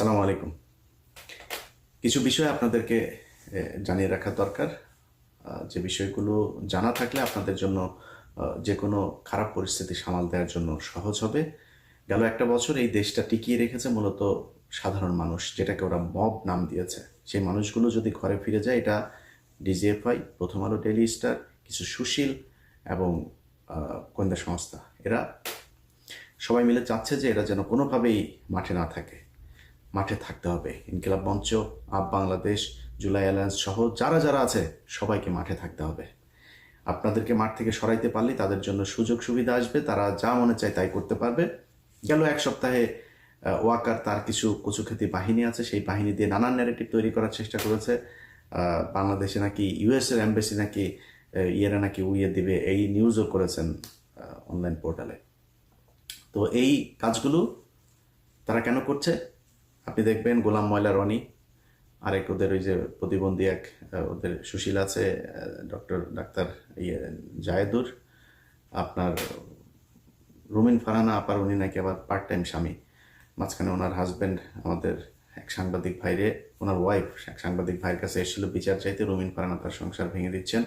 সালাম আলাইকুম। কিছু বিষয় আপনাদেরকে জানিয়ে রাখা দরকার। যে বিষয়গুলো জানা থাকলে আপনাদের জন্য যে কোনো খারাপ পরিস্থিতি সামাল দেওয়ার জন্য সহজ হবে। গেল একটা বছর এই দেশটা টিকিয়ে রেখেছে মূলত সাধারণ মানুষ, যেটাকে ওরা মব নাম দিয়েছে। সেই মানুষগুলো যদি ঘরে ফিরে যায়, এটা ডিজিএফআই, প্রথম আলো ডেলি স্টার, কিছু সুশীল এবং গোয়েন্দা সংস্থা। এরা সবাই মিলে চাচ্ছে যে এরা যেন কোনোভাবেই মাঠে না থাকে। মাঠে থাকতে হবে। ইনকিলাব মঞ্চ, আপ বাংলাদেশ, জুলাই অ্যালায়েন্স সহ যারা যারা আছে, সবাইকে মাঠে থাকতে হবে। আপনাদেরকে মাঠ থেকে সরাইতে পারলে তাদের জন্য সুযোগ সুবিধা আসবে। তারা যা মনে চায় তাই করতে পারবে। গেল এক সপ্তাহে ওয়াকার তার কিছু কচুখ্যাতি বাহিনী আছে। সেই বাহিনী দিয়ে নানান ন্যারেটিভ তৈরি করার চেষ্টা করেছে। বাংলাদেশে নাকি ইউএস এর এম্বাসি নাকি ইয়েরা নাকি উড়িয়ে দিবে এই নিউজও করেছেন অনলাইন পোর্টালে তো এই কাজগুলো তারা কেন করছে? আপনি দেখবেন গোলাম ময়লা রনি, আরেক ওদের ওই যে প্রতিবন্ধী এক ওদের সুশীল আছে ডক্টর, ডাক্তার ইয়ে জায়েদুর। আপনার রুমিন ফারানা, আপার উনি নাকি আবার পার্ট টাইম স্বামী। মাঝখানে ওনার হাজব্যান্ড আমাদের এক সাংবাদিক ভাইরে ওনার ওয়াইফ এক সাংবাদিক ভাইয়ের কাছে এসেছিল বিচার চাইতে, রুমিন ফারানা তার সংসার ভেঙে দিচ্ছেন।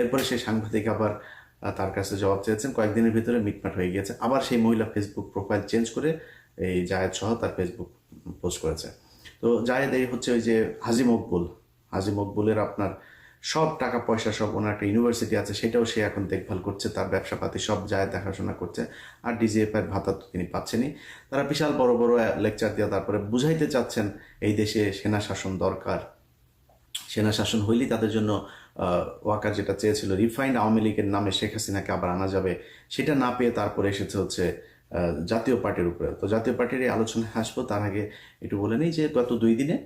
এরপরে সেই সাংবাদিক আবার তার কাছে জবাব চেয়েছেন, কয়েকদিনের ভিতরে মিটমাট হয়ে গিয়েছে। আবার সেই মহিলা ফেসবুক প্রোফাইল চেঞ্জ করে এই জায়েদ সহ তার ফেসবুক পোস্ট করেছে। তো জায়েদ এই হচ্ছে ওই যে হাজি মকবুল। হাজি মকবুলের আপনার সব টাকা পয়সা সব ওনার একটা ইউনিভার্সিটি আছে, সেটাও সে এখন দেখভাল করছে, তার ব্যবসাপাতি সব যায় দেখাশোনা করছে, আর ডিজিএফ এর ভাতা তো তিনি পাচ্ছেনই। তারা বিশাল বড় বড় লেকচার দিয়ে তারপরে বুঝাইতে চাচ্ছেন, এই দেশে সেনা শাসন দরকার। সেনা শাসন হইলেই তাদের জন্য ওয়াকার যেটা চেয়েছিল, রিফাইন্ড আওয়ামী লীগের নামে শেখ হাসিনাকে আবার আনা যাবে, সেটা না পেয়ে তারপরে এসেছে হচ্ছে জাতীয় পার্টির উপরে। তো জাতীয় পার্টির এই আলোচনায় আসব, তার আগে একটু বলে নিই যে গত দুই দিনে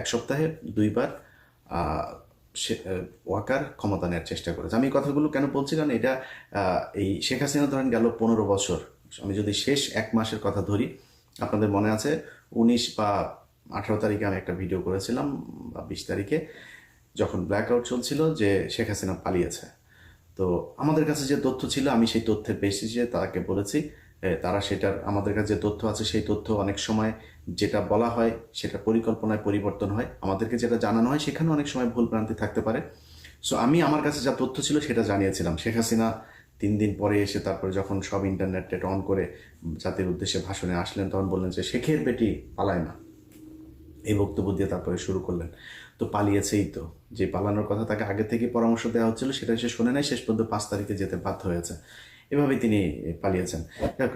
এক সপ্তাহে দুইবার ওয়াকার ক্ষমতা নেওয়ার চেষ্টা করেছে। আমি কথাগুলো কেন বলছি? কারণ এটা এই শেখ হাসিনা ধরেন গেল পনেরো বছর। আমি যদি শেষ এক মাসের কথা ধরি, আপনাদের মনে আছে, উনিশ বা আঠারো তারিখে আমি একটা ভিডিও করেছিলাম, বা বিশ তারিখে, যখন ব্ল্যাক আউট চলছিল যে শেখ হাসিনা পালিয়েছে। তো আমাদের কাছে যে তথ্য ছিল, আমি সেই তথ্যের বেসিসে তাকে বলেছি তারা সেটার, আমাদের কাছে যে তথ্য আছে সেই তথ্য অনেক সময় যেটা বলা হয় সেটা পরিকল্পনায় পরিবর্তন হয়। আমাদেরকে যেটা জানানো হয় সেখানে অনেক সময় ভুল ভ্রান্তি থাকতে পারে। সো আমি আমার কাছে যা তথ্য ছিল সেটা জানিয়েছিলাম। শেখ হাসিনা তিন দিন পরে এসে তারপরে যখন সব ইন্টারনেট টেট অন করে জাতির উদ্দেশ্যে ভাষণে আসলেন, তখন বললেন যে শেখের বেটি পালায় না। এই বক্তব্য দিয়ে তারপরে শুরু করলেন। তো পালিয়েছেই তো। যে পালানোর কথা তাকে আগে থেকে পরামর্শ দেওয়া হচ্ছিল সেটা সে শোনে নাই, শেষ পর্যন্ত পাঁচ তারিখে যেতে বাধ্য হয়েছে। এভাবে তিনি পালিয়েছেন।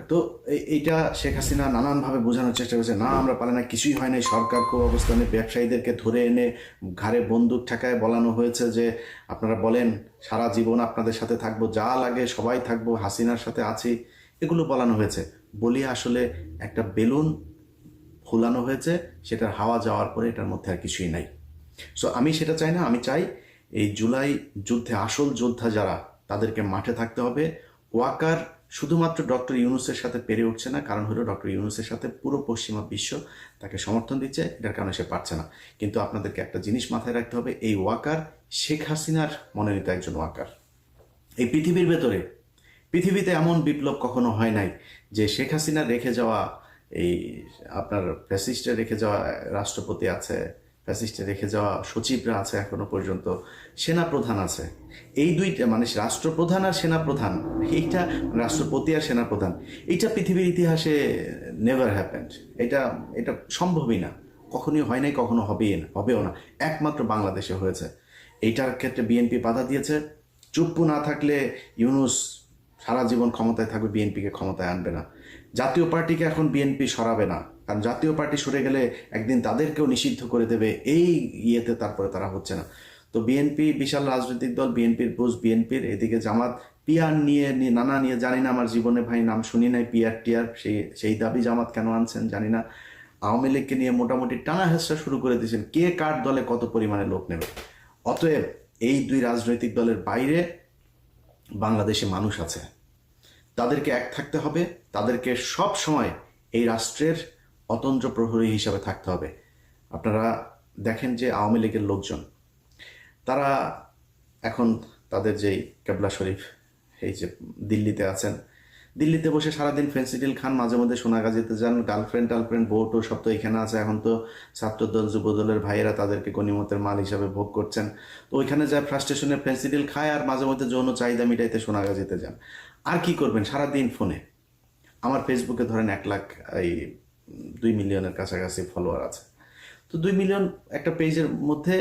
তো এই- এইটা শেখ হাসিনা নানানভাবে বোঝানোর চেষ্টা করেছে, না, আমরা পালে না, কিছুই হয় নাই, সরকার খুব অবস্থানে ব্যবসায়ীদেরকে ধরে এনে ঘাড়ে বন্দুক ঠেকায় বলানো হয়েছে যে, আপনারা বলেন, সারা জীবন আপনাদের সাথে থাকব, যা লাগে সবাই থাকব, হাসিনার সাথে আছি, এগুলো বলানো হয়েছে। বলি আসলে একটা বেলুন ফুলানো হয়েছে, সেটার হাওয়া যাওয়ার পরে এটার মধ্যে আর কিছুই নাই। সো আমি সেটা চাই না, আমি চাই এই জুলাই যুদ্ধে আসল যোদ্ধা যারা, তাদেরকে মাঠে থাকতে হবে ওয়াকার শুধুমাত্র ডক্টর ইউনুসের সাথে পেরে উঠছে না, কারণ হলো ডক্টর ইউনুসের সাথে পুরো পশ্চিমা বিশ্ব তাকে সমর্থন দিচ্ছে, এটার কারণে সে পারছে না। কিন্তু আপনাদেরকে একটা জিনিস মাথায় রাখতে হবে, এই ওয়াকার শেখ হাসিনার মনোনীত একজন ওয়াকার। এই পৃথিবীর ভেতরে, পৃথিবীতে এমন বিপ্লব কখনো হয় নাই যে শেখ হাসিনা রেখে যাওয়া, এই আপনার ফ্যাসিস্টে রেখে যাওয়া রাষ্ট্রপতি আছে ফ্যাসিস্টে রেখে যাওয়া সচিবরা আছে এখনও পর্যন্ত। সেনাপ্রধান আছে। এই দুইটা মানে রাষ্ট্রপ্রধান আর সেনাপ্রধান। এইটা রাষ্ট্রপতি আর সেনাপ্রধান। এইটা পৃথিবীর ইতিহাসে নেভার হ্যাপেন্ড এটা এটা সম্ভবই না। কখনোই হয় নাই, কখনো হবেই না, হবেও না। একমাত্র বাংলাদেশে হয়েছে। এইটার ক্ষেত্রে বিএনপি বাধা দিয়েছে। চুপ্পু না থাকলে ইউনুস সারা জীবন ক্ষমতায় থাকবে, বিএনপিকে ক্ষমতায় আনবে না। জাতীয় পার্টিকে এখন বিএনপি সরাবে না। কারণ জাতীয় পার্টি সরে গেলে একদিন তাদেরকেও নিষিদ্ধ করে দেবে এই ইয়েতে তারপরে তারা হচ্ছে না। তো বিএনপি, বিশাল রাজনৈতিক দল, বিএনপির বুঝ বিএনপির এদিকে জামাত, পিয়ার নিয়ে নানা নিয়ে, জানি না আমার জীবনে ভাই নাম শুনি নাই, পিয়ার, টিয়ার, সেই সেই দাবি জামাত কেন আনছেন জানি না। আওয়ামী লীগকে নিয়ে মোটামুটি টানা হেসরা শুরু করে দিয়েছেন। কে কার দলে কত পরিমাণে লোক নেবে? অতএব এই দুই রাজনৈতিক দলের বাইরে বাংলাদেশে মানুষ আছে। তাদেরকে এক থাকতে হবে, তাদেরকে সব সময় এই রাষ্ট্রের অতন্ত্র প্রহরী হিসাবে থাকতে হবে। আপনারা দেখেন যে আওয়ামী লীগের লোকজন, তারা এখন তাদের যেই কেবলা শরীফ, এই যে দিল্লিতে আছেন, দিল্লিতে বসে সারাদিন ফেন্সিডিল খান, মাঝে মধ্যে সোনাগাজিতে যান গার্লফ্রেন্ড টার্লফ্রেন্ড বউটো সব তো এখানে আছে, এখন তো ছাত্রদল, যুবদলের ভাইয়েরা তাদেরকে গণিমতের মাল হিসাবে ভোগ করছেন। তো ওইখানে যায় ফ্রাস্ট্রেশনে ফেন্সিডিল খায় আর মাঝে মধ্যে যৌন চাহিদা মিটাইতে সোনাগাজিতে যান। আর কি করবেন সারাদিন ফোনে? আমার ফেসবুকে ধরেন এক লাখ, এই দুই মিলিয়নের কাছাকাছি ফলোয়ার আছে। তো দুই মিলিয়ন একটা পেজের মধ্যে,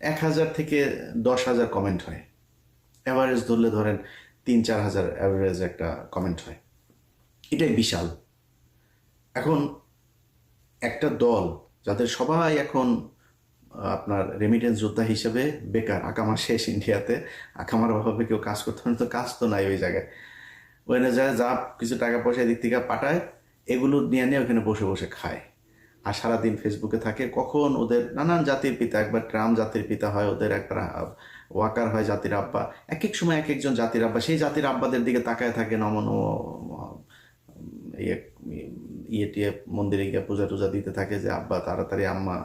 এক হাজার থেকে দশ হাজার কমেন্ট হয়। অ্যাভারেজ ধরলে ধরেন তিন, চার হাজার অ্যাভারেজ একটা কমেন্ট হয়। এটাই বিশাল। এখন একটা দল যাদের সবাই এখন আপনার রেমিটেন্স যোদ্ধা হিসেবে বেকার আকামার শেষ ইন্ডিয়াতে। আকামার অভাবে কেউ কাজ করতে পারে তো কাজ তো নাই ওই জায়গায়। ওখানে যায় যা কিছু টাকা পয়সা এদিক থেকে পাঠায় এগুলো নিয়ে নিয়ে ওখানে বসে বসে খায়। আর সারাদিন ফেসবুকে থাকে, কখন ওদের নানান জাতির পিতা, একবার ট্রাম জাতির পিতা হয়, ওদের একবার ওয়াকার হয় জাতির আব্বা। এক এক সময় এক একজন জাতির আব্বা, সেই জাতির আব্বাদের দিকে তাকায় থাকে নমন ইয়ে ইয়ে টিয়ে মন্দিরে গিয়ে পূজা টুজা দিতে থাকে যে, আব্বা, তাড়াতাড়ি আম্মা,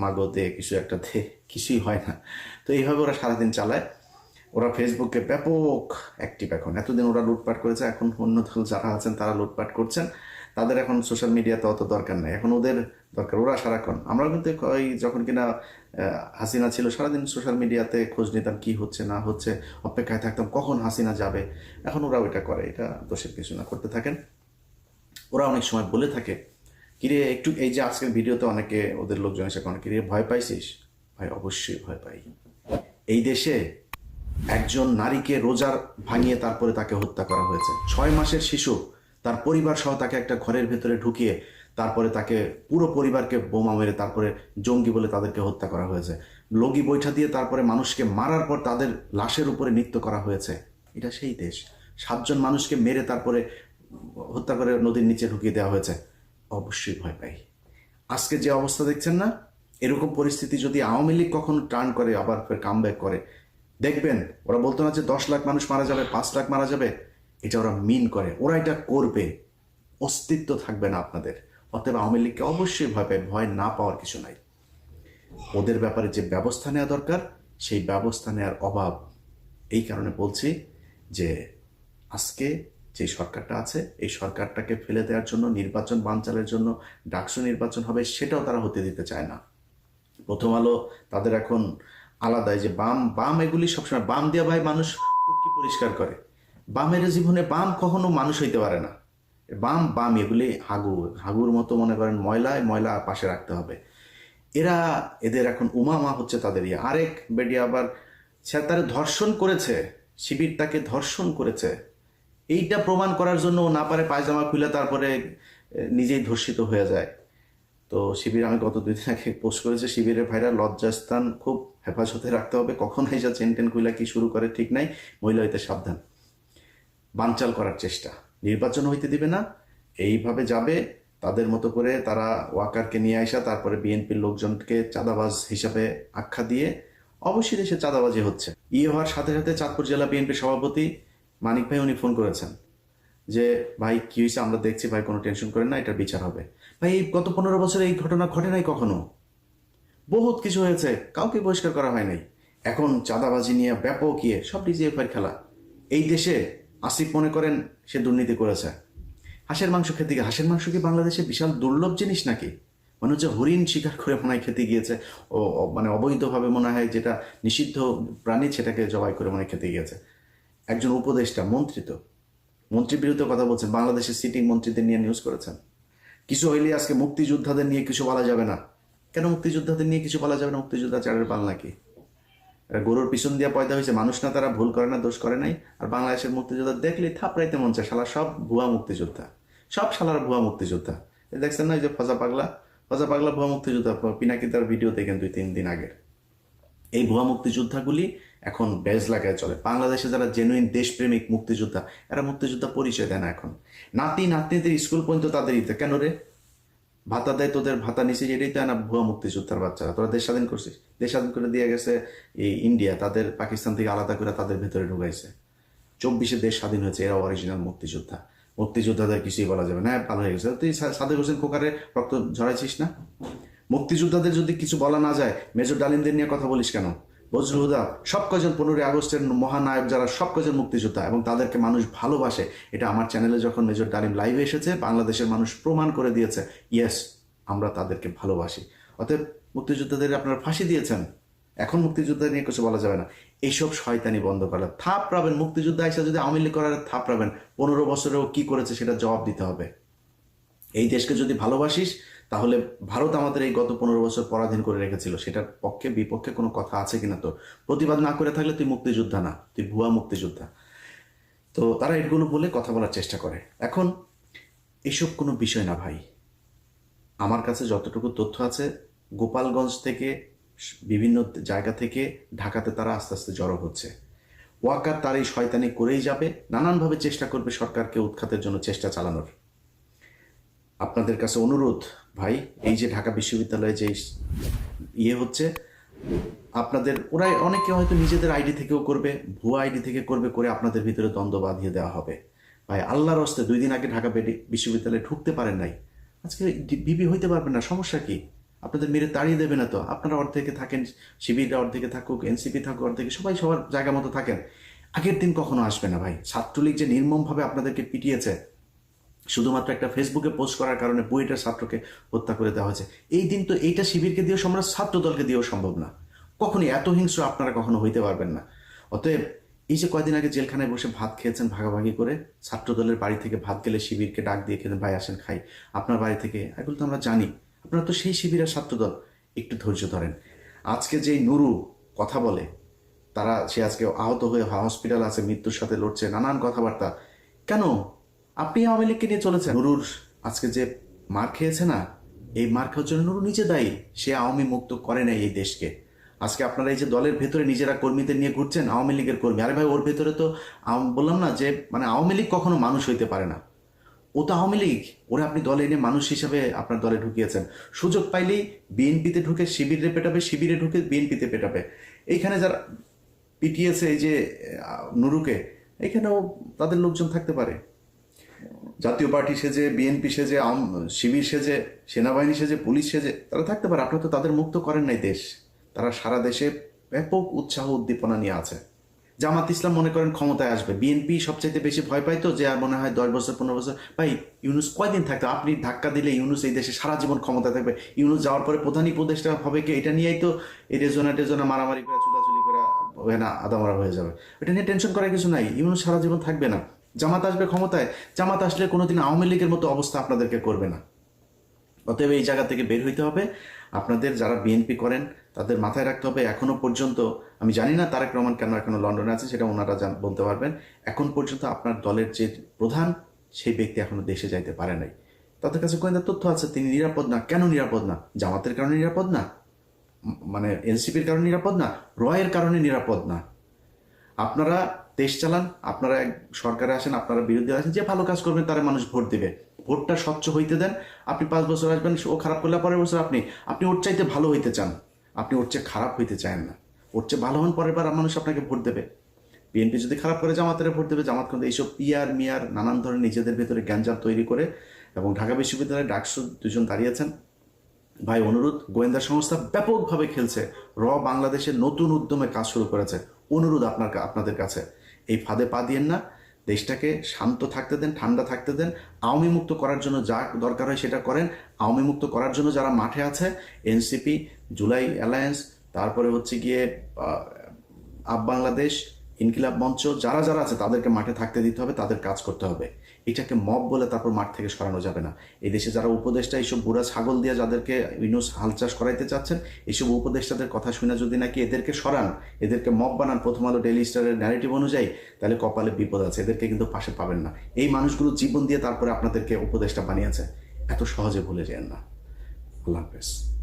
মাগো, দে, কিছু একটা দে। কিছুই হয় না। তো এইভাবে ওরা সারাদিন চালায়। ওরা ফেসবুকে ব্যাপক অ্যাক্টিভ এখন। এতদিন ওরা লুটপাট করেছে, এখন অন্য দল যারা আছেন তারা লুটপাট করছেন। তাদের এখন সোশ্যাল মিডিয়াতে অত দরকার নেই। এখন ওদের দরকার, ওরা সারাক্ষণ। আমরা কিন্তু ওই যখন কিনা হাসিনা ছিল, সারাদিন সোশ্যাল মিডিয়াতে খোঁজ নিতাম কি হচ্ছে, না হচ্ছে, অপেক্ষায় থাকতাম কখন হাসিনা যাবে। এখন ওরা ওইটা করে, এটা দোষের কিছু না। করতে থাকেন। ওরা অনেক সময় বলে থাকে, কিরে, একটু এই যে আজকের ভিডিওতে অনেকে ওদের লোকজন এসে কোনো কিরে, ভয় পাইছিস? ভাই, অবশ্যই ভয় পাই। এই দেশে একজন নারীকে রোজার ভাঙিয়ে তারপরে তাকে হত্যা করা হয়েছে। ছয় মাসের শিশু তার পরিবার সহ তাকে একটা ঘরের ভেতরে ঢুকিয়ে তারপরে তাকে পুরো পরিবারকে বোমা মেরে তারপরে জঙ্গি বলে তাদেরকে হত্যা করা হয়েছে। লগি বৈঠা দিয়ে তারপরে মানুষকে মারার পর তাদের লাশের উপরে নৃত্য করা হয়েছে। এটা সেই দেশ। সাতজন মানুষকে মেরে তারপরে হত্যা করে নদীর নিচে ঢুকিয়ে দেওয়া হয়েছে। অবশ্যই ভয় পাই। আজকে যে অবস্থা দেখছেন না, এরকম পরিস্থিতি যদি আওয়ামী লীগ কখনো টার্ন করে, আবার কাম করে, দেখবেন, ওরা বলতো না যে দশ লাখ মানুষ মারা যাবে, পাঁচ লাখ মারা যাবে? এটা ওরা মিন করে। ওরা এটা করবে। অস্তিত্ব থাকবে না আপনাদের। অতএব আওয়ামী লীগকে অবশ্যই ভয় পায়। ভয় না পাওয়ার কিছু নাই। ওদের ব্যাপারে যে ব্যবস্থা নেওয়া দরকার, সেই ব্যবস্থা নেওয়ার অভাব। এই কারণে বলছি যে, আজকে যে সরকারটা আছে, এই সরকারটাকে ফেলে দেওয়ার জন্য, নির্বাচন বানচালের জন্য ডাকসু নির্বাচন হবে, সেটাও তারা হতে দিতে চায় না। প্রথম আলো তাদের এখন আলাদাই যে বাম বাম এগুলি সবসময় বাম দিয়া ভাই মানুষ পরিষ্কার করে। বামের জীবনে বাম কখনো মানুষ হইতে পারে না। বাম বাম এগুলি হাগু হাগুর মতো মনে করেন ময়লায়, ময়লা পাশে রাখতে হবে। এরা এদের এখন উমামা হচ্ছে তাদের ইয়ে। আরেক বেডি আবার সে তারে ধর্ষণ করেছে, শিবির তাকে ধর্ষণ করেছে। এইটা প্রমাণ করার জন্য না পারে পায়জামা খুলে তারপরে নিজেই ধর্ষিত হয়ে যায়। তো শিবির আমি গত দুই দিন আগে পোস্ট করেছি, শিবিরের ভাইরা লজ্জাস্থান খুব হেফাজতে রাখতে হবে। কখন এসে চেন টেন কি শুরু করে ঠিক নাই, মহিলা হইতে সাবধান। বানচাল করার চেষ্টা। নির্বাচন হইতে দিবে না, এইভাবে যাবে, তাদের মতো করে তারা ওয়াকারকে নিয়ে আসা তারপরে বিএনপির লোকজনকে চাঁদাবাজ হিসাবে আখ্যা দিয়ে, অবশ্যই দেশে চাঁদাবাজি হচ্ছে। ইয়ে হওয়ার সাথে সাথে চাঁদপুর জেলা বিএনপির সভাপতি মানিক ভাই উনি ফোন করেছেন যে, ভাই, কি হয়েছে আমরা দেখছি ভাই, কোনো টেনশন করেন না এটার বিচার হবে। ভাই, এই গত পনেরো বছরে এই ঘটনা ঘটে নাই কখনো? বহুত কিছু হয়েছে, কাউকে বহিষ্কার করা হয় নাই। এখন চাঁদাবাজি নিয়ে ব্যাপক ইয়ে সব ডিজিএফআই খেলা। এই দেশে আসিফ মনে করেন সে দুর্নীতি করেছে। হাঁসের মাংস খেতে গিয়ে, হাঁসের মাংস কি বাংলাদেশে বিশাল দুর্লভ জিনিস নাকি? মনে হচ্ছে হরিণ শিকার করে মনে হয় খেতে গিয়েছে। ও মানে অবৈধভাবে মনে হয় যেটা নিষিদ্ধ প্রাণী সেটাকে জবাই করে মনে খেতে গিয়েছে। একজন উপদেষ্টা, মন্ত্রী তো। মন্ত্রীর বিরুদ্ধে কথা বলছেন, বাংলাদেশের সিটিং মন্ত্রীদের নিয়ে নিউজ করেছেন। কিছু হইলে আজকে মুক্তিযোদ্ধাদের নিয়ে কিছু বলা যাবে না। কেন মুক্তিযোদ্ধাদের নিয়ে কিছু বলা যাবে না? মুক্তিযোদ্ধা চারের পাল নাকি? গরুর পিছন দিয়ে পয়দা হয়েছে মানুষ না, তারা ভুল করে না, দোষ করে নাই। আর বাংলাদেশের মুক্তিযোদ্ধা দেখলেই থাপড়াইতে মন চায়, শালা সব ভুয়া মুক্তিযোদ্ধা। সব শালার ভুয়া মুক্তিযোদ্ধা। দেখছেন না যে ফজা পাগলা? ফজা পাগলা ভুয়া মুক্তিযোদ্ধা পিনাকি তার ভিডিও দেখেন দুই, তিন দিন আগের। এই ভুয়া মুক্তিযোদ্ধাগুলি এখন বেজ লাগায় চলে। বাংলাদেশে যারা জেনুইন দেশপ্রেমিক মুক্তিযোদ্ধা, এরা মুক্তিযোদ্ধা পরিচয় দেয় না এখন। নাতি, নাতনিদের স্কুল পর্যন্ত তাদের ইতে। কেন রে? ভাতা দেয় তোদের ভাতা নিচে এটাই তো না ভুয়া মুক্তিযোদ্ধার বাচ্চারা। তোরা দেশ স্বাধীন করছিস। দেশ স্বাধীন করে দিয়ে গেছে এই ইন্ডিয়া। তাদের পাকিস্তান থেকে আলাদা করে তাদের ভেতরে ঢুকাইছে। চব্বিশে দেশ স্বাধীন হয়েছে এরা অরিজিনাল মুক্তিযোদ্ধা। মুক্তিযোদ্ধাদের কিছুই বলা যাবে না। হ্যাঁ, ভালো হয়ে গেছে। তুই সাদেক হোসেন খোকারে রক্ত ঝরাইছিস না? মুক্তিযোদ্ধাদের যদি কিছু বলা না যায় মেজর ডালিমদের নিয়ে কথা বলিস কেন? বজরুহুদা সব কজন পনেরোই আগস্টের মহানায়ক যারা সব কজন মুক্তিযোদ্ধা এবং তাদেরকে মানুষ ভালোবাসে, এটা আমার চ্যানেলে যখন মেজর ডালিম লাইভে এসেছে, বাংলাদেশের মানুষ প্রমাণ করে দিয়েছে ইয়েস আমরা তাদেরকে ভালোবাসি। অতএব মুক্তিযোদ্ধাদের আপনারা ফাঁসি দিয়েছেন, এখন মুক্তিযোদ্ধা নিয়ে কিছু বলা যাবে না। এইসব শয়তানি বন্ধ করা, থাপ পাবেন মুক্তিযোদ্ধা এসে যদি আওয়ামী লীগ করার থাপ পাবেন পনেরো বছরেও কি করেছে সেটা জবাব দিতে হবে। এই দেশকে যদি ভালোবাসিস তাহলে ভারত আমাদের এই গত পনেরো বছর পরাধীন করে রেখেছিল। সেটার পক্ষে বিপক্ষে কোনো কথা আছে কিনা তোর প্রতিবাদ না করে থাকলে তুই মুক্তিযোদ্ধা না, তুই ভুয়া মুক্তিযোদ্ধা। তো তারা এগুলো বলে কথা বলার চেষ্টা করে। এখন এসব কোনো বিষয় না ভাই। আমার কাছে যতটুকু তথ্য আছে, গোপালগঞ্জ থেকে, বিভিন্ন জায়গা থেকে, ঢাকাতে তারা আস্তে আস্তে জড়ো হচ্ছে। ওয়াকার তার এই শয়তানি করেই যাবে, নানানভাবে চেষ্টা করবে সরকারকে উৎখাতের জন্য চেষ্টা চালানোর। আপনাদের কাছে অনুরোধ, ভাই, এই যে ঢাকা বিশ্ববিদ্যালয়ে যে ইয়ে হচ্ছে, আপনাদের ওরা অনেকে হয়তো নিজেদের আইডি থেকেও করবে, ভুয়া আইডি থেকে করবে, করে আপনাদের ভিতরে দ্বন্দ্ব বাঁধিয়ে দেওয়া হবে। ভাই, আল্লাহর হস্তে দুই দিন আগে ঢাকা বিশ্ববিদ্যালয়ে ঢুকতে পারেন নাই। আজকে বিবি হইতে পারবেন না, সমস্যা কি? আপনাদের মেরে তাড়িয়ে দেবে না তো? আপনারা অর্ধেকে থাকেন, শিবিররা অর্ধেকে থাকুক, এনসিপি থাকুক, অর্ধেকে, সবাই সবার জায়গা মতো থাকেন। আগের দিন কখনো আসবে না, ভাই। ছাত্রলীগ যে নির্মমভাবে আপনাদেরকে পিটিয়েছে শুধুমাত্র একটা ফেসবুকে পোস্ট করার কারণে বুয়েটের ছাত্রকে হত্যা করে দেওয়া হয়েছে। এই দিন তো এইটা শিবিরকে দিয়েও না, ছাত্র দলকে দিয়েও সম্ভব না। কখনই এত হিংস্র আপনারা কখনো হইতে পারবেন না। অতএব এই যে কয়দিন আগে জেলখানায় বসে ভাত খেয়েছেন ভাগাভাগি করে ছাত্র দলের বাড়ি থেকে ভাত গেলে শিবিরকে ডাক দিয়ে খেতেন ভাই আসেন খাই। আপনার বাড়ি থেকে এগুলো তো আমরা জানি। আপনারা তো সেই শিবিরের ছাত্র দল একটু ধৈর্য ধরেন। আজকে যেই নুরু কথা বলে তারা সে আজকে আহত হয়ে হসপিটাল আছে মৃত্যুর সাথে লড়ছে নানান কথাবার্তা। কেন? আপনি আওয়ামী লীগকে নিয়ে চলেছেন। নুরুর আজকে যে মার খেয়েছে না, এই মার খাওয়ার জন্য নুরু নিজে দায়ী। সে আওয়ামী মুক্ত করে নাই এই দেশকে। আজকে আপনারা এই যে দলের ভেতরে নিজেরা কর্মীদের নিয়ে ঘুরছেন, আওয়ামী লীগের কর্মী। আরে ভাই, ওর ভেতরে তো বললাম না যে মানে আওয়ামী লীগ কখনো মানুষ হইতে পারে না। ও তো আওয়ামী লীগ। ওরা আপনি দলে এনে মানুষ হিসাবে আপনার দলে ঢুকিয়েছেন। সুযোগ পাইলেই বিএনপিতে ঢুকে শিবিরে পেটাবে, শিবিরে ঢুকে বিএনপিতে পেটাবে। এইখানে যারা পিটিয়েছে এই যে নুরুকে, এখানেও তাদের লোকজন থাকতে পারে। জাতীয় পার্টি সেজে বিএনপি সেজে শিবির সেজে, সেনাবাহিনী সেজে, পুলিশ সেজে, তারা থাকতে পারে। আপনারা তো তাদের মুক্ত করেন নাই দেশ। তারা সারা দেশে ব্যাপক উৎসাহ উদ্দীপনা নিয়ে আছে। জামাত ইসলাম মনে করেন ক্ষমতায় আসবে। বিএনপি সবচাইতে বেশি ভয় পায় তো, যে আর মনে হয় দশ বছর, পনেরো বছর। ভাই, ইউনুস কয়দিন থাকতো? আপনি ধাক্কা দিলে ইউনুস এই দেশে সারা জীবন ক্ষমতা থাকবে। ইউনুস যাওয়ার পরে প্রধান উপদেষ্টা হবে কি? এটা নিয়েই তো এই রেজনা টেজনা মারামারি করে, চুলাচুলি করে না আদামরা হয়ে যাবে। এটা নিয়ে টেনশন করার কিছু নাই। ইউনুস সারা জীবন থাকবে না। জামাত আসবে ক্ষমতায়, জামাত আসলে কোনোদিন আওয়ামী লীগের মতো অবস্থা আপনাদেরকে করবে না। অতএব এই জায়গা থেকে বের হইতে হবে। আপনাদের যারা বিএনপি করেন, তাদের মাথায় রাখতে হবে, এখনও পর্যন্ত, আমি জানি না তারেক রহমান কেন এখনও লন্ডনে আছে, সেটা ওনারা বলতে পারবেন। এখন পর্যন্ত আপনার দলের যে প্রধান, সেই ব্যক্তি এখনও দেশে যাইতে পারে নাই। তাদের কাছে গোয়েন্দা তথ্য আছে, তিনি নিরাপদ না। কেন নিরাপদ না? জামাতের কারণে নিরাপদ না? মানে এনসিপির কারণে নিরাপদ না? রয়ের কারণে নিরাপদ না? আপনারা দেশ চালান, আপনারা সরকারে আসেন, আপনারা বিরুদ্ধে আসেন, যে ভালো কাজ করবেন তারা মানুষ ভোট দেবে। ভোটটা স্বচ্ছ হইতে দেন, আপনি পাঁচ বছর আসবেন, ও খারাপ করলে পরের বছর আপনি আপনি ওর চাইতে ভালো হইতে চান। আপনি ওর চেয়ে খারাপ হইতে চান না। ওর চেয়ে ভালো হন, পরের বার মানুষ আপনাকে ভোট দেবে। বিএনপি যদি খারাপ করে, জামাতের ভোট দেবে। জামাত কিন্তু এইসব পিয়ার মিয়ার নানান ধরনের নিজেদের ভেতরে জ্ঞানজাম তৈরি করে এবং ঢাকা বিশ্ববিদ্যালয়ে ডাকসু দুজন দাঁড়িয়েছেন ভাই অনুরোধ, গোয়েন্দা সংস্থা ব্যাপকভাবে খেলছে। র বাংলাদেশের নতুন উদ্যমে কাজ শুরু করেছে। অনুরোধ আপনার আপনাদের কাছে। এই ফাঁদে পা দিয়েন না। দেশটাকে শান্ত থাকতে দেন, ঠান্ডা থাকতে দেন। আওয়ামী মুক্ত করার জন্য যা দরকার হয় সেটা করেন। আওয়ামী মুক্ত করার জন্য যারা মাঠে আছে এনসিপি জুলাই অ্যালায়েন্স তারপরে হচ্ছে গিয়ে আপ বাংলাদেশ, ইনকিলাব মঞ্চ, যারা যারা আছে তাদেরকে মাঠে থাকতে দিতে হবে, তাদের কাজ করতে হবে। এটাকে মব বলে তারপর মাঠ থেকে সরানো যাবে না। এই দেশে যারা উপদেষ্টা, এইসব বুড়া ছাগল দিয়ে যাদেরকে ইউনুস হাল চাষ করাইতে চাচ্ছেন, এইসব উপদেষ্টাদের কথা শুনে যদি নাকি এদেরকে সরান, এদেরকে মব বানান প্রথম আলো ডেলি স্টারের ন্যারেটিভ অনুযায়ী, তাহলে কপালে বিপদ আছে, এদেরকে কিন্তু পাশে পাবেন না। এই মানুষগুলো জীবন দিয়ে তারপরে আপনাদেরকে উপদেষ্টা বানিয়েছে। এত সহজে ভুলে যেন না। আল্লাহ হাফেজ।